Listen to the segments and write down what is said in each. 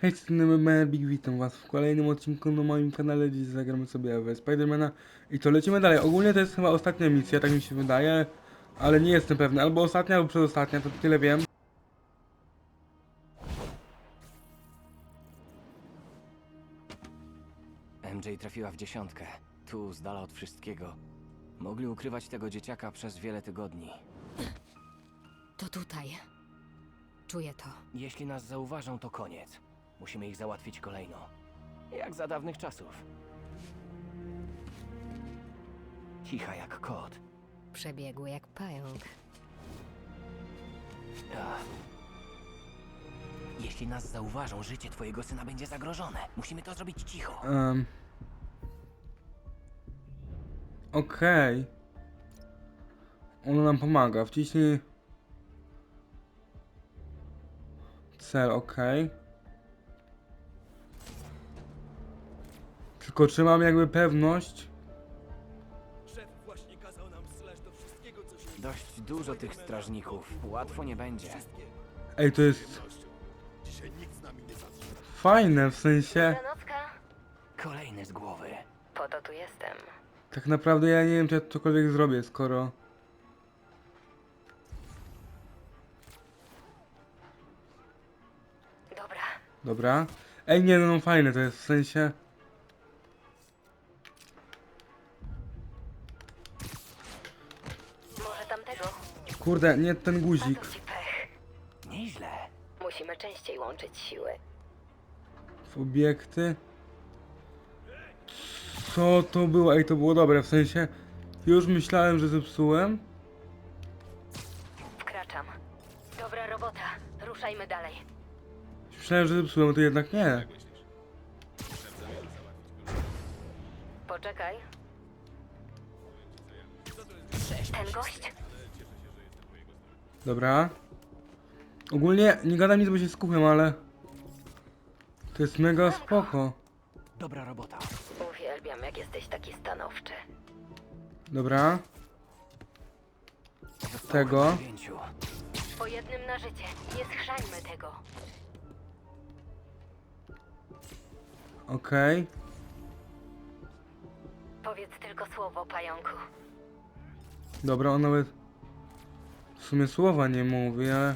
Hej, z Big witam was w kolejnym odcinku na moim kanale, dziś zagramy sobie w Spidermana i to lecimy dalej. Ogólnie to jest chyba ostatnia misja, tak mi się wydaje, ale nie jestem pewny, albo ostatnia, albo przedostatnia, to tyle wiem. MJ trafiła w dziesiątkę. Tu, z dala od wszystkiego. Mogli ukrywać tego dzieciaka przez wiele tygodni. To tutaj. Czuję to. Jeśli nas zauważą, to koniec. Musimy ich załatwić kolejno. Jak za dawnych czasów. Cicha jak kot. Przebiegły jak pająk. Ach. Jeśli nas zauważą, życie twojego syna będzie zagrożone. Musimy to zrobić cicho. Um. Okej. Ono nam pomaga, wciśnij... Cel, okej. Tylko czy mam jakby pewność... Szef właśnie kazał nam do wszystkiego, co się Dość dużo tych strażników. Łatwo nie będzie. Ej, to jest nością. Dzisiaj nikt z nami nie zatrzyma. fajne, w sensie... Nocka. Kolejny z głowy. Po to tu jestem. Tak naprawdę ja nie wiem, czy ja cokolwiek zrobię, skoro... Dobra. Dobra. Ej, nie, no, no fajne to jest, w sensie... Kurde, nie ten guzik. ci pech. Nieźle. Musimy częściej łączyć siły. W obiekty. Co to było? Ej, to było dobre, w sensie... Już myślałem, że zepsułem. Wkraczam. Dobra robota. Ruszajmy dalej. Myślałem, że zepsułem, to jednak nie. Dobra. Ogólnie nie gadam nic, bo się skupiam, ale... To jest mega spoko. Dobra robota. Uwielbiam, jak jesteś taki stanowczy. Dobra. Zostało Tego. dziewięciu. Po jednym na życie. Nie schrzajmy tego. Okej. Powiedz tylko słowo, pająku. Dobra, on nawet... W sumie słowa nie mówi, ale...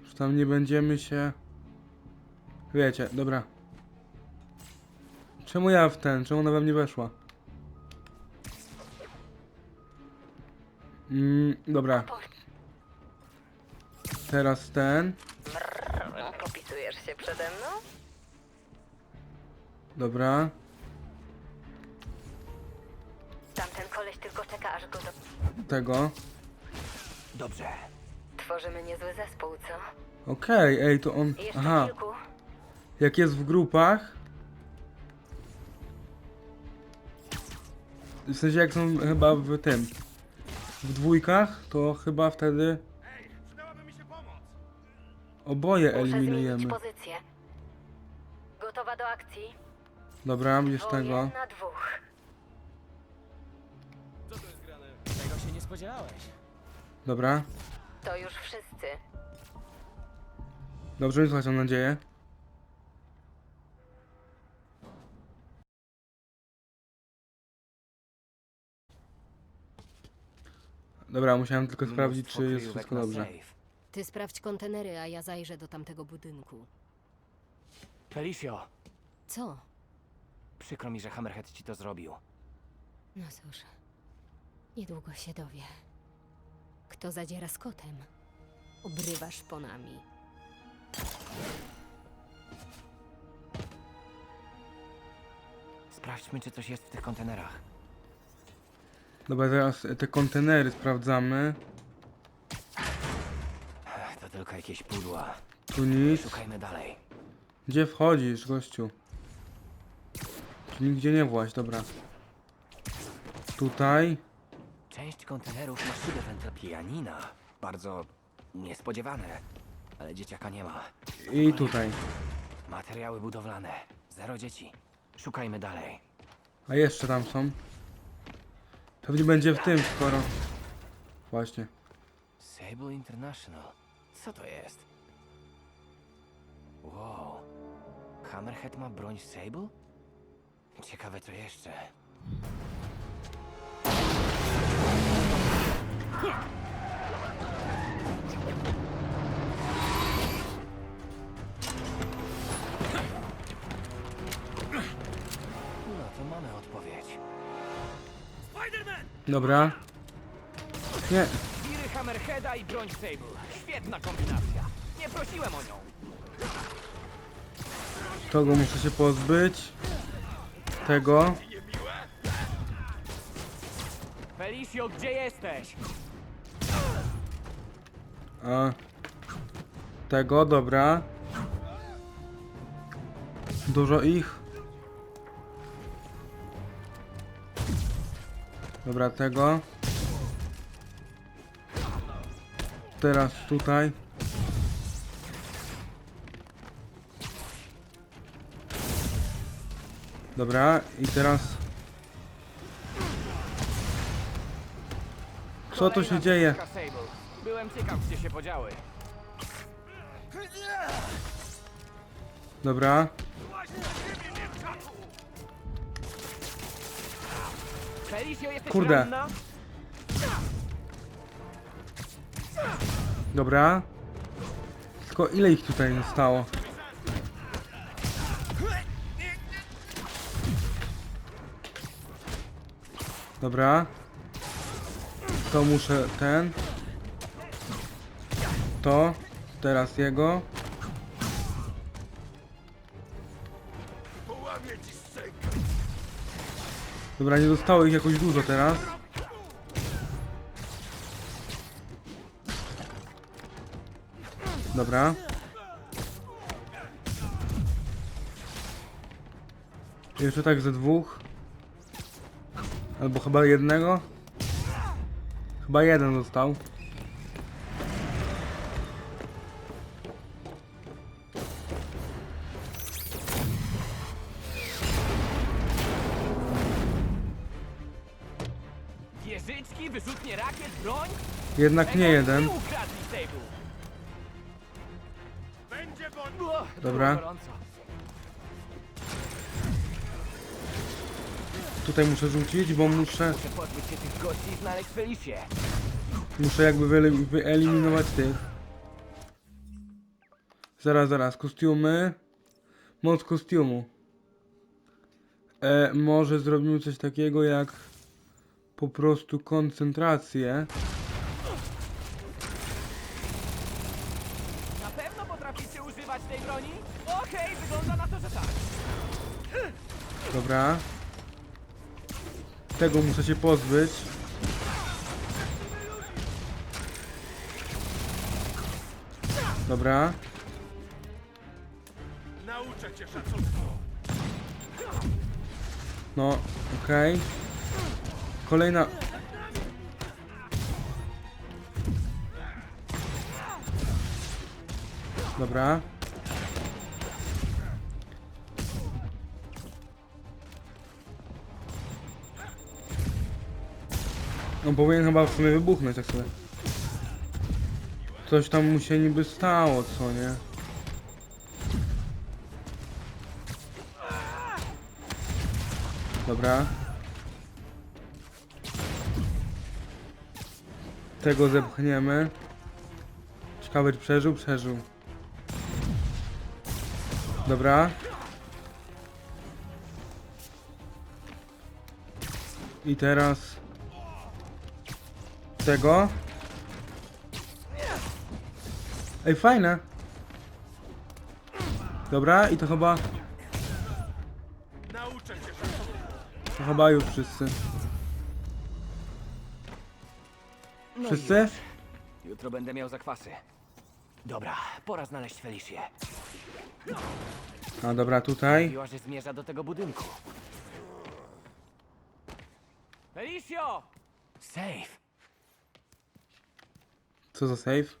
Już tam nie będziemy się... Wiecie, dobra. Czemu ja w ten? Czemu ona we mnie weszła? Mm, dobra. Teraz ten. Popisujesz się przede mną? Dobra. Tamten koleś tylko czeka, aż go do... Tego. Dobrze. Tworzymy niezły zespół, co? Okej, ej, to on... Jeszcze Aha. kilku. Jak jest w grupach... W sensie jak są chyba w tym... W dwójkach, to chyba wtedy... Oboje Muszę zmienić eliminujemy. pozycję. Gotowa do akcji? Dobra, bierz Dwoje tego. na dwóch. Co to jest grane? Tego się nie spodziewałeś. Dobra. To już wszyscy. Dobrze mi słuchać, mam nadzieję. Dobra, musiałem tylko sprawdzić, czy jest wszystko dobrze. Ty sprawdź kontenery, a ja zajrzę do tamtego budynku. Felicio, Co? przykro mi, że Hammerhead ci to zrobił. No cóż. Niedługo się dowie. Kto zadziera z kotem? Obrywa szponami. Sprawdźmy, czy coś jest w tych kontenerach. Dobra, teraz te kontenery sprawdzamy. To tylko jakieś pudła. Tu nic. Szukajmy dalej. Gdzie wchodzisz, gościu? Tu nigdzie nie właź, dobra. Tutaj. Część kontenerów ma szybę wentyl pianina. Bardzo niespodziewane. Ale dzieciaka nie ma. I tutaj. Materiały budowlane. Zero dzieci. Szukajmy dalej. A jeszcze tam są. Pewnie będzie w tym skoro. Właśnie. Sable International. Co to jest? Wow. Hammerhead ma broń Sable? Ciekawe co jeszcze. No to mamy odpowiedź. Spider-Man! Dobra. Nie, Wiry Hammerheada i broń Sable. Świetna kombinacja. Nie prosiłem o nią. tego muszę się pozbyć. Tego. Felicio, gdzie jesteś? Tego, dobra. Dużo ich. Dobra, tego. Teraz tutaj. Dobra, i teraz... Co tu się dzieje? Byłem ciekaw, gdzie się podziały. Dobra. Felicio, jesteś Kurde. ranna? Dobra. Tylko ile ich tutaj zostało? Dobra. To muszę ten. To. Teraz jego. Dobra, nie zostało ich jakoś dużo teraz. Dobra. Jeszcze tak ze dwóch. Albo chyba jednego. Chyba jeden został. Jednak nie jeden. Dobra. Tutaj muszę rzucić, bo muszę, Muszę jakby wyele- wyeliminować tych. Zaraz, zaraz, kostiumy. Moc kostiumu. E, może zrobimy coś takiego jak po prostu koncentrację. Dobra. Tego muszę się pozbyć. Dobra. Nauczę cię szacunku! No, okej. Kolejna. Dobra. On powinien chyba w sumie wybuchnąć tak sobie. Coś tam mu się niby stało, co nie? Dobra. Tego zepchniemy. Ciekawe czy przeżył? Przeżył. Dobra. I teraz... Tego. Ej, fajne. Dobra, i to chyba... To chyba już wszyscy. No Wszyscy? Jutro będę miał zakwasy. Dobra, pora znaleźć Felicję. A dobra, tutaj. Mówiła, że zmierza do tego budynku. Felicio! Safe. Co za save?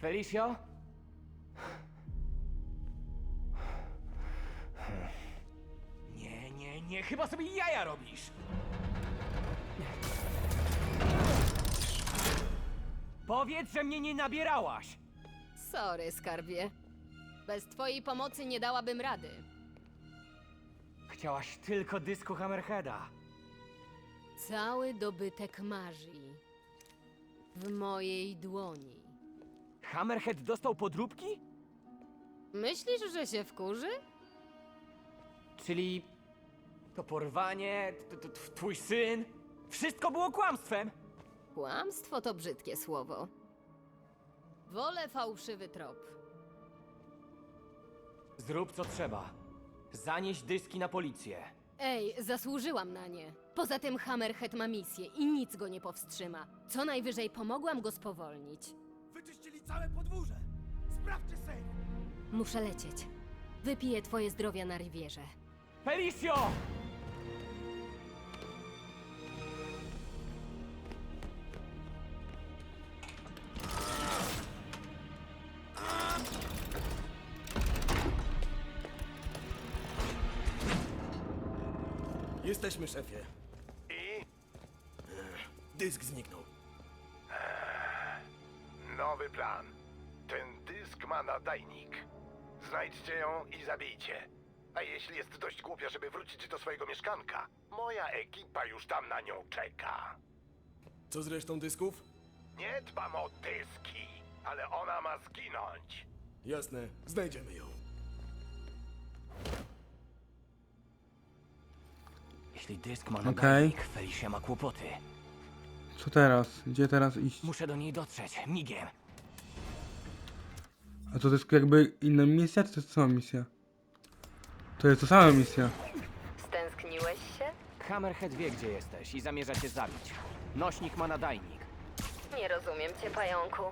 Felicio? Nie, nie, nie, chyba sobie jaja robisz. Powiedz, że mnie nie nabierałaś. Sorry, skarbie. Bez twojej pomocy nie dałabym rady. Chciałaś tylko dysku Hammerheada. Cały dobytek marzii. W mojej dłoni. Hammerhead dostał podróbki? Myślisz, że się wkurzy? Czyli to porwanie, t- t- t- twój syn, wszystko było kłamstwem? Kłamstwo to brzydkie słowo. Wolę fałszywy trop. Zrób co trzeba. Zanieś dyski na policję. Ej, zasłużyłam na nie. Poza tym Hammerhead ma misję i nic go nie powstrzyma. Co najwyżej pomogłam go spowolnić. Wyczyścili całe podwórze! Sprawdźcie sejf! Muszę lecieć. Wypiję twoje zdrowia na rywierze. Felicio! Jesteśmy, szefie. I Dysk zniknął. nowy plan. Ten dysk ma nadajnik. Znajdźcie ją i zabijcie. A jeśli jest dość głupia, żeby wrócić do swojego mieszkanka, moja ekipa już tam na nią czeka. Co z resztą dysków? Nie dbam o dyski, ale ona ma zginąć. Jasne, znajdziemy ją. Jeśli dysk ma Okej. Felicia ma kłopoty. Co teraz? Gdzie teraz iść? Muszę do niej dotrzeć, migiem. A to jest jakby inna misja, czy to jest sama misja? To jest to sama misja. Stęskniłeś się? Hammerhead wie, gdzie jesteś i zamierza cię zabić. Nośnik ma nadajnik. Nie rozumiem cię, pająku.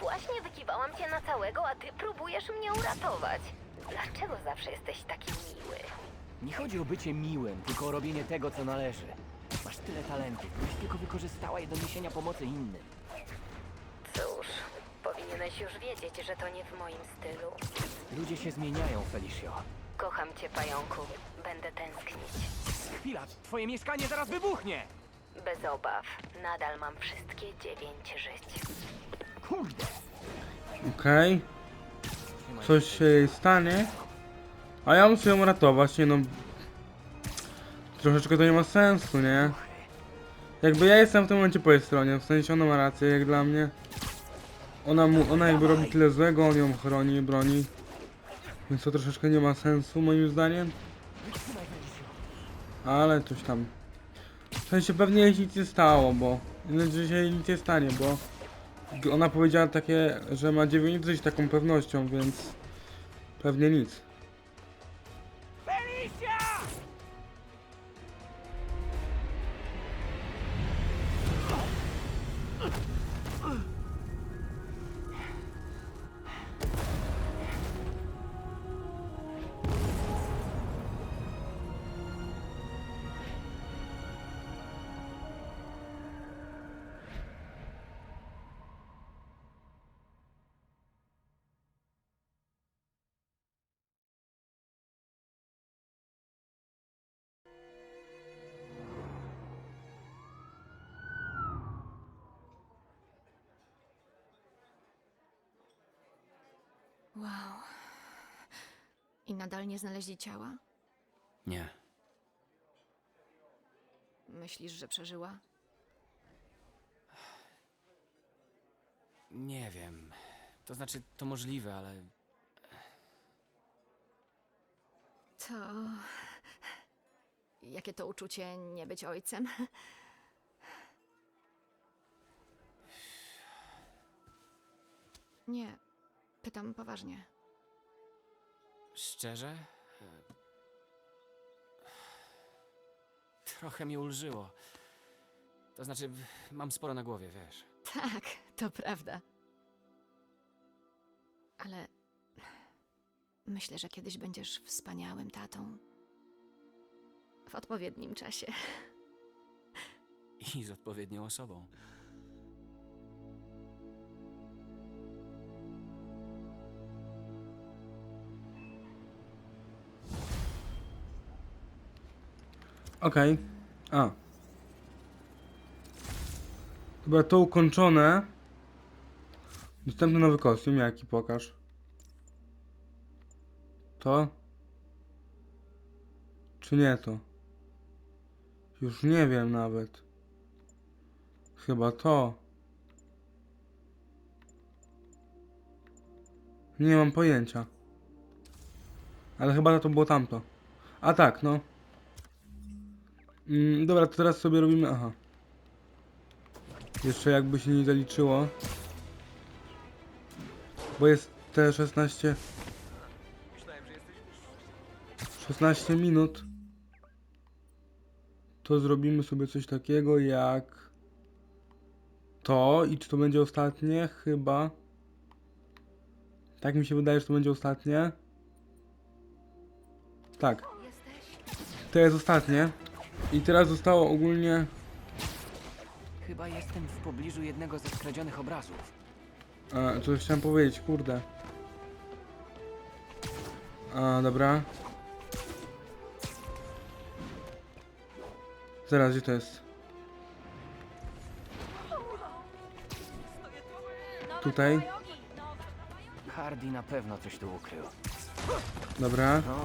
Właśnie wykiwałam cię na całego, a ty próbujesz mnie uratować. Dlaczego zawsze jesteś taki miły? Nie chodzi o bycie miłym, tylko o robienie tego, co należy. Masz tyle talentów, gdybyś tylko wykorzystała je do niesienia pomocy innym. Cóż, powinieneś już wiedzieć, że to nie w moim stylu. Ludzie się zmieniają, Felicio. Kocham cię, pająku. Będę tęsknić. Chwila, twoje mieszkanie zaraz wybuchnie! Bez obaw. Nadal mam wszystkie dziewięć żyć. Kurde! Okej. Coś się stanie. A ja muszę ją ratować, nie no. Troszeczkę to nie ma sensu, nie? Jakby ja jestem w tym momencie po jej stronie, w sensie ona ma rację, jak dla mnie. Ona, mu, ona jakby robi tyle złego, on ją chroni broni. Więc to troszeczkę nie ma sensu moim zdaniem. Ale coś tam. W sensie pewnie jej nic nie stało, bo... Znaczy się jej nic nie stanie, bo... Ona powiedziała takie, że ma 9 żyć taką pewnością, więc... Pewnie nic. Wow. I nadal nie znaleźli ciała? Nie. Myślisz, że przeżyła? Nie wiem. To znaczy, to możliwe, ale To. Jakie to uczucie nie być ojcem? Nie, pytam poważnie. szczerze. Trochę mi ulżyło. To znaczy, w- mam sporo na głowie, wiesz. Tak, to prawda. Ale myślę, że kiedyś będziesz wspaniałym tatą. W odpowiednim czasie. I z odpowiednią osobą. Okej. A. Dobra, to ukończone. Dostępny nowy kostium, jaki pokaż. To? Czy nie to? Już nie wiem nawet. Chyba to. Nie mam pojęcia. Ale chyba to było tamto. A tak, no. Mm, dobra, to teraz sobie robimy. Aha. Jeszcze jakby się nie zaliczyło. Bo jest te 16. 16 minut. To zrobimy sobie coś takiego jak to i czy to będzie ostatnie? Chyba. Tak mi się wydaje, że to będzie ostatnie. Tak. To jest ostatnie. I teraz zostało ogólnie. Chyba jestem w pobliżu jednego ze skradzionych obrazów. A, coś chciałem powiedzieć, kurde. A, dobra. Zaraz, gdzie to jest? Tutaj, Hardy na pewno coś tu ukrył. dobra. No,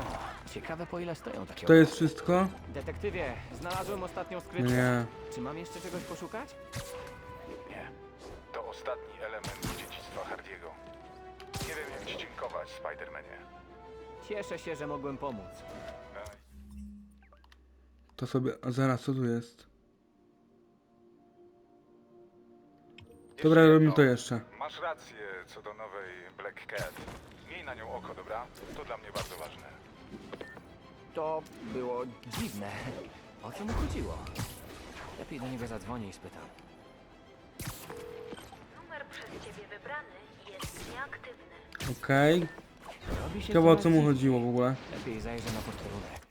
ciekawe po ile stoją takie To jest wszystko? Detektywie, znalazłem ostatnią skrytkę. Nie. Czy mam jeszcze czegoś poszukać? Nie. To ostatni element dziedzictwa Hardiego. Nie wiem jak ci dziękować, Spidermanie. Cieszę się, że mogłem pomóc. To sobie. A zaraz, co tu jest? Dobra, robimy to jeszcze. Masz rację co do nowej Black Cat. Miej na nią oko, dobra? To dla mnie bardzo ważne. To było dziwne. O co mu chodziło? Lepiej do niego zadzwonię i spytam. Numer przez ciebie wybrany jest nieaktywny. Okej. Robi się Ciekawe o coraz co mu dziwniej. chodziło w ogóle. Lepiej zajrzę na posterunek.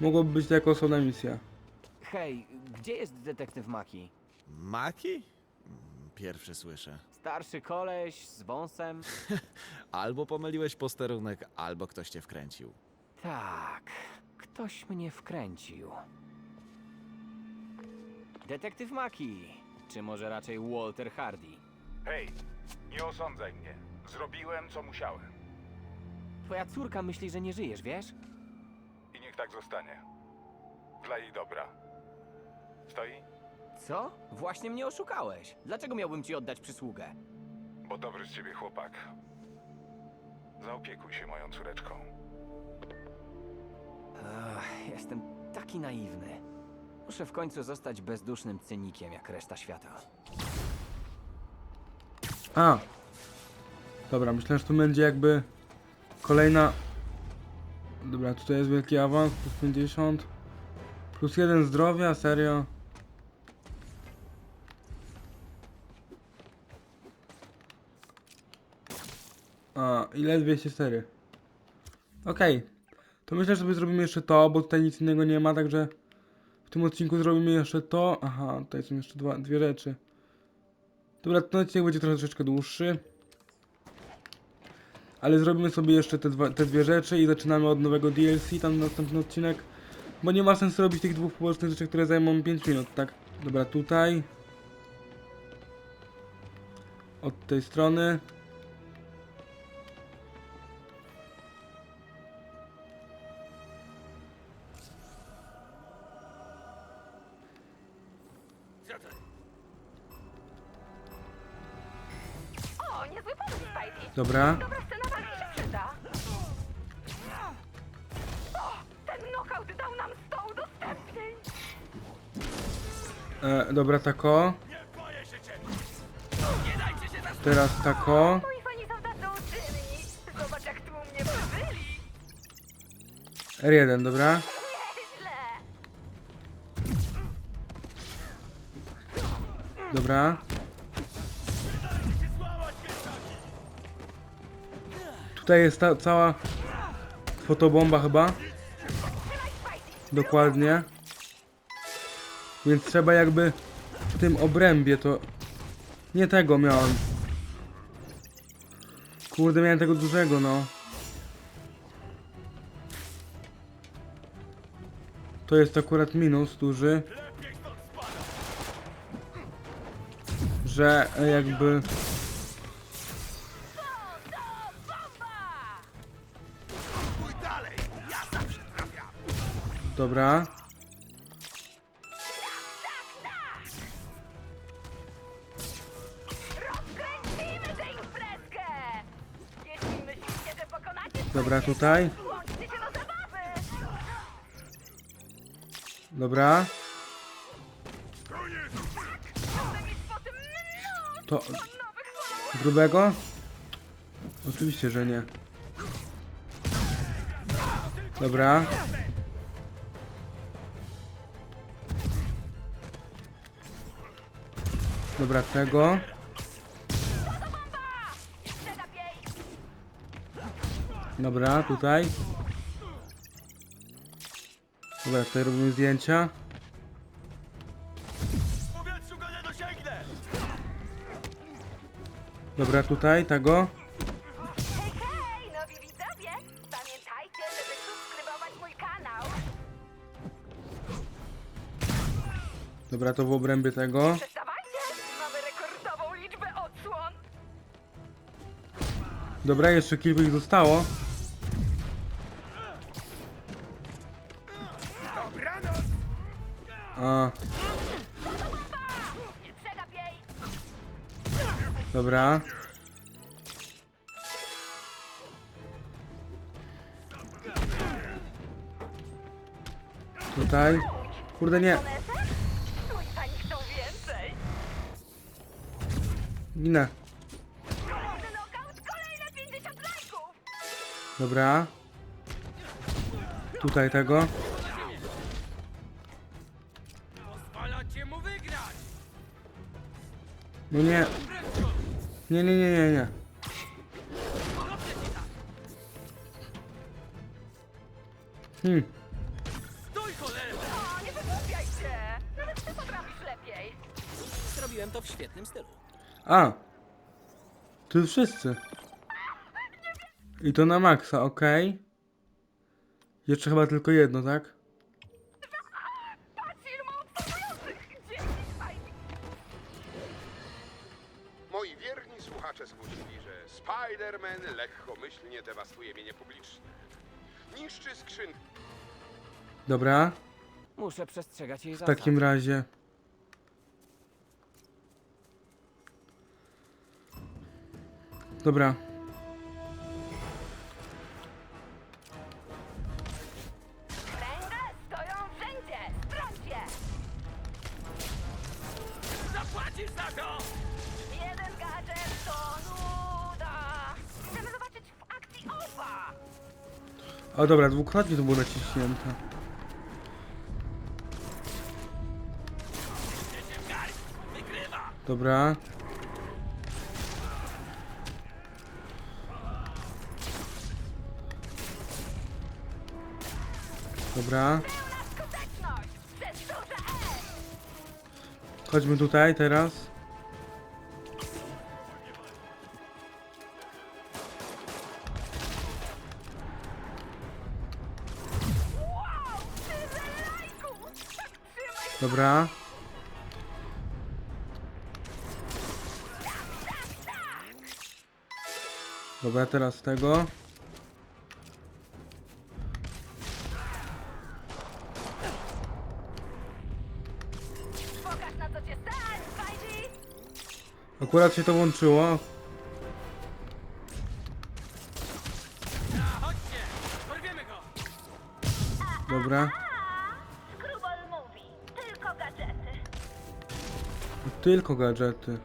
Mogłoby być to jako osobna misja. Hej, gdzie jest detektyw Maki? Maki? Mm, Pierwszy słyszę. Starszy koleś z wąsem? Albo pomyliłeś posterunek, albo ktoś cię wkręcił. Tak, ktoś mnie wkręcił. Detektyw Maki, czy może raczej Walter Hardy? Hej, nie osądzaj mnie. Zrobiłem co musiałem. Twoja córka myśli, że nie żyjesz, wiesz? I niech tak zostanie. Dla jej dobra. Stoi? Co? Właśnie mnie oszukałeś. Dlaczego miałbym ci oddać przysługę? Bo dobry z ciebie chłopak. Zaopiekuj się moją córeczką. Ach, jestem taki naiwny. Muszę w końcu zostać bezdusznym cynikiem jak reszta świata. A! Dobra, myślę, że to będzie jakby kolejna. Dobra, tutaj jest wielki awans, plus 50. Plus 1 zdrowia, serio. A, ile? 204. Okej. To myślę, że sobie zrobimy jeszcze to, bo tutaj nic innego nie ma, także w tym odcinku zrobimy jeszcze to. Aha, tutaj są jeszcze dwa, dwie rzeczy. Dobra, ten odcinek będzie troszeczkę dłuższy. Ale zrobimy sobie jeszcze te, dwa, te dwie rzeczy i zaczynamy od nowego DLC, tam następny odcinek. Bo nie ma sensu robić tych dwóch pobocznych rzeczy, które zajmą 5 minut, tak? Dobra, tutaj. Od tej strony. Dobra. Dobra scena walki się przyda. O, ten knockout dał nam 100 udostępnień. E, dobra, tako. Teraz tako. Moi fani są tacy uczynni. Zobacz, jak tu u mnie przybyli. R1, dobra. Dobra. Tutaj jest ta cała fotobomba chyba. Dokładnie. Więc trzeba jakby w tym obrębie to... Nie tego miałem. Kurde, miałem tego dużego, no. To jest akurat minus duży. Że jakby Dobra. Rozkręcimy tę imprezkę! Jeśli myślicie, że pokonacie Dobra, tutaj. Włączcie się do zabawy! Dobra. Chcę mieć po tym mnóstwo To nowych followerów! grubego? Oczywiście, że nie. Dobra. Dobra, tego. Dobra, tutaj. Dobra, tutaj robimy zdjęcia. Dobra, tutaj, tego. Hej, nowi mój kanał! Dobra, to w obrębie tego. Dobra, jeszcze kilku ich zostało. A, dobra. Tutaj. Kurde nie, ginę. Dobra. Tutaj tego. Pozwalacie mu wygrać! No nie. Nie, nie, nie, nie, nie. Hmm. Stój cholerę! O, nie wygłupiaj się! Nawet ty potrafisz lepiej! Zrobiłem to w świetnym stylu. A. Tu już wszyscy. I to na maksa, okej. Jeszcze chyba tylko jedno, tak? Moi wierni słuchacze zgłosili, że Spider-Man lekkomyślnie dewastuje mienie publiczne. Niszczy skrzynki. Dobra. Muszę przestrzegać jej W zasad. takim razie. Dobra. O dobra, dwukrotnie to było naciśnięte. Dobra. Dobra. Chodźmy tutaj teraz. Dobra. Dobra, teraz tego. Pokaż na co cię stać, Spidey! Akurat się to łączyło. Tylko gadżety.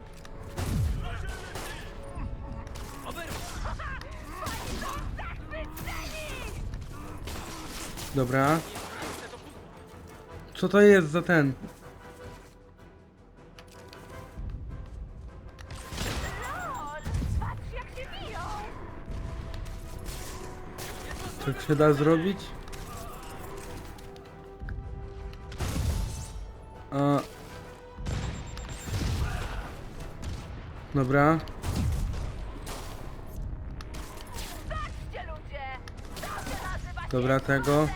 Dobra. Co to jest za ten? Tak się da zrobić? Dobra. Dobra, tego.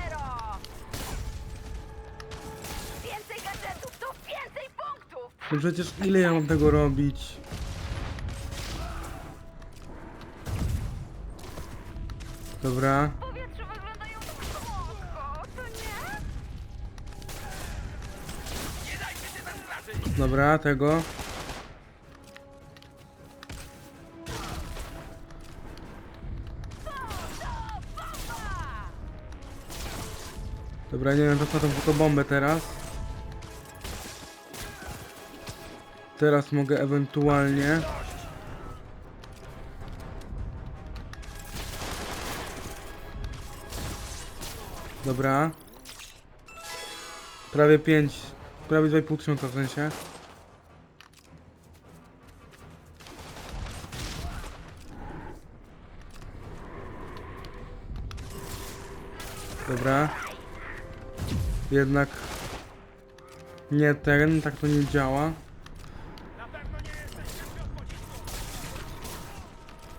Więcej! No przecież ile ja mam tego robić? Dobra. Dobra, tego. Dobra, nie wiem, to co bombę teraz. Teraz mogę ewentualnie. Dobra. Prawie 5, prawie 2,5 tysiąca w sensie. Dobra. Jednak nie ten, tak to nie działa.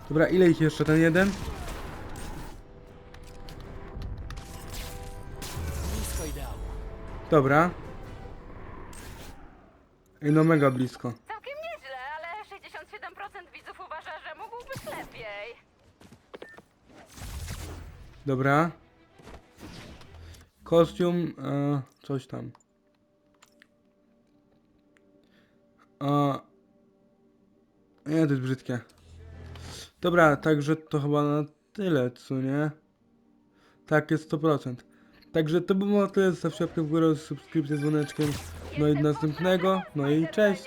Dobra, ile ich jeszcze? Ten jeden? Dobra. Ej, no mega blisko. Całkiem nieźle, ale 67% widzów uważa, że mógłbyś lepiej. Dobra. Kostium, e, coś tam. A, nie, to jest brzydkie. Dobra, także to chyba na tyle, co nie? Tak, jest 100%. Także to by było na tyle, zostawcie łapkę w górę, subskrypcję z dzwoneczkiem. No i do następnego, no i cześć!